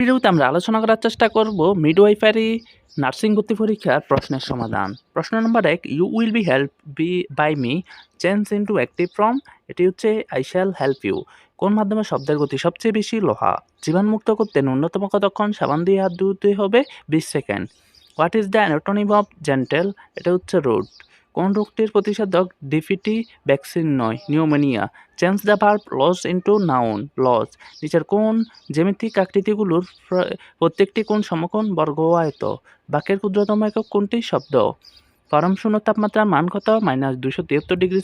ভিডিওতে আমরা আলোচনা করার চেষ্টা করব মিডওয়াইফারি নার্সিং ভর্তি পরীক্ষার প্রশ্নের সমাধান। প্রশ্ন নম্বর এক you will be help be by me change into active form এটি হচ্ছে আই শ্যাল হেল্প ইউ কোন মাধ্যমে শব্দের গতি সবচেয়ে বেশি? লোহা। জীবাণুমুক্ত করতে ন্যূনতম কতক্ষণ? সাবান দিয়ে হাত ধুতে হবে বিশ second. What is the antonym of gentle এটা হচ্ছে রোড কোন রোগটির প্রতিষেধক ডিফিটি ভ্যাকসিন নয়, pneumonia. Change the verb lose into noun loss নিচের কোন জ্যামিতিক আকৃতিগুলোর প্র- প্রত্যেকটি কোন সমকোণ বর্গ আয়ত বাক্যের ক্ষুদ্রতম একক কোনটি শব্দ। পরম শূন্য তাপমাত্রার মান কত? মাইনাস দুশো তিয়াত্তর ডিগ্রি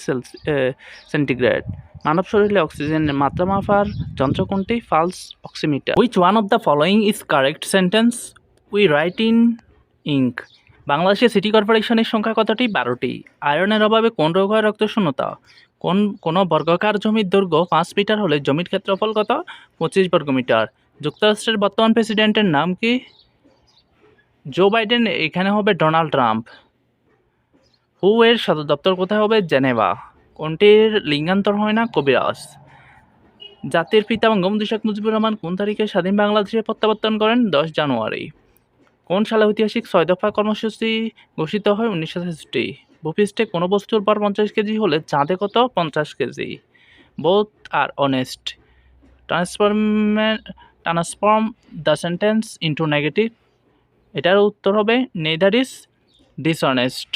সেন্টিগ্রেড। মানব শরীরে অক্সিজেনের মাত্রা মাপার যন্ত্র কোনটি pulse oximeter which one of the following is correct sentence we write in ink বাংলাদেশের সিটি কর্পোরেশনের সংখ্যা কতটি? বারোটি। আয়রনের অভাবে কোন রোগ হয়? রক্ত শূন্যতা। কোন, কোনো বর্গাকার জমির দৈর্ঘ্য পাঁচ মিটার হলে জমির ক্ষেত্রফল কত? পঁচিশ বর্গমিটার। যুক্তরাষ্ট্রের বর্তমান প্রেসিডেন্টের নাম কি? জো বাইডেন, এখানে হবে ডোনাল্ড ট্রাম্প। হু এর সদর দপ্তর কোথায় হবে? জেনেভা। কোনটির লিঙ্গান্তর হয় না? কবিরাজ। জাতির পিতা বঙ্গবন্ধু শেখ মুজিবুর রহমান কোন তারিখে স্বাধীন বাংলাদেশে প্রত্যাবর্তন করেন? দশ জানুয়ারি। কোন সালে ঐতিহাসিক ছয় দফা কর্মসূচি ঘোষিত হয় উনিশশো ছেষট্টি? ভূপৃষ্ঠে কোনো বস্তুর পর পঞ্চাশ কেজি হলে চাঁদে কত? পঞ্চাশ KG. Both are honest. ট্রান্সফর্মে transform the sentence into negative. এটার উত্তর হবে নেদার ইজ ডিসঅনেস্ট।